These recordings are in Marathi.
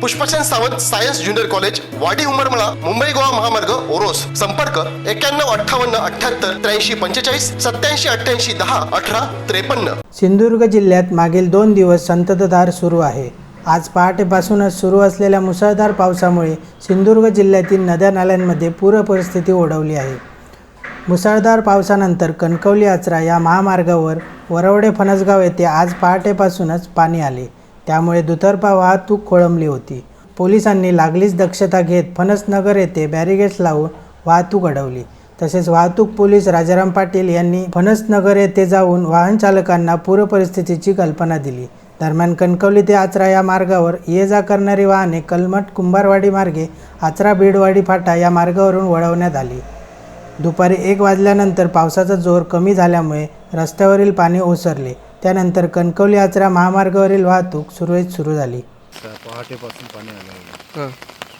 Pushpasen Sawant science junior college Wadi Umarmala Mumbai Goa महामार्ग ओरोस. संपर्क एक्क्याण्णव अठ्ठावन्न अठ्ठ्याहत्तर त्र्याऐंशी पंचेचाळीस सत्याऐंशी अठ्ठ्याऐंशी दहा अठरा त्रेपन्न. सिंधुदुर्ग जिल्ह्यात मागील दोन दिवस संततधार सुरू आहे. आज पहाटेपासूनच सुरू असलेल्या मुसळधार पावसामुळे सिंधुदुर्ग जिल्ह्यातील नद्या नाल्यांमध्ये पूर परिस्थिती ओढवली आहे. मुसळधार पावसानंतर कणकवली आचरा या महामार्गावर वरवडे फणसगाव येथे आज पहाटेपासूनच पाणी आले. त्यामुळे दुतर्फा वाहतूक खोळंबली होती. पोलिसांनी लागलीच दक्षता घेत फणसनगर येथे बॅरिगेट्स लावून वाहतूक अडवली. तसेच वाहतूक पोलीस राजाराम पाटील यांनी फणसनगर येथे जाऊन वाहन चालकांना पूरपरिस्थितीची कल्पना दिली. दरम्यान कणकवली ते आचरा या मार्गावर ये जा करणारी वाहने कलमट कुंभारवाडी मार्गे आचरा बीडवाडी फाटा या मार्गावरून वळवण्यात आली. दुपारी एक वाजल्यानंतर पावसाचा जोर कमी झाल्यामुळे रस्त्यावरील पाणी ओसरले. त्यानंतर कणकवली आचरा महामार्गावरील वाहतूक सुरळीत सुरू झाली. पहाटेपासून पाणी आलं आहे.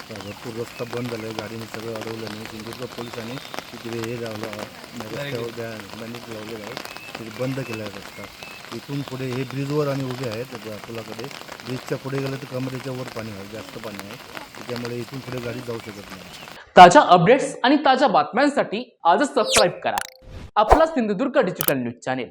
तर भरपूर रस्ता बंद झाला आहे गाडीने सगळं अडवलं नाही. सिंधुदुर्ग पोलिसांनी तिकडे हे लावलं आहे. तिथे बंद केलं आहे रस्ता. इथून पुढे हे ब्रिजवर आणि उभे आहेत त्या पुलाकडे ब्रिजच्या पुढे गेलं तर कमरेच्या वर पाणी आहे जास्त पाणी आहे. त्याच्यामुळे इथून पुढे गाडी जाऊ शकत नाही. ताज्या अपडेट्स आणि ताज्या बातम्यांसाठी आजच सबस्क्राईब करा. आपला Sindhudurg digital news channel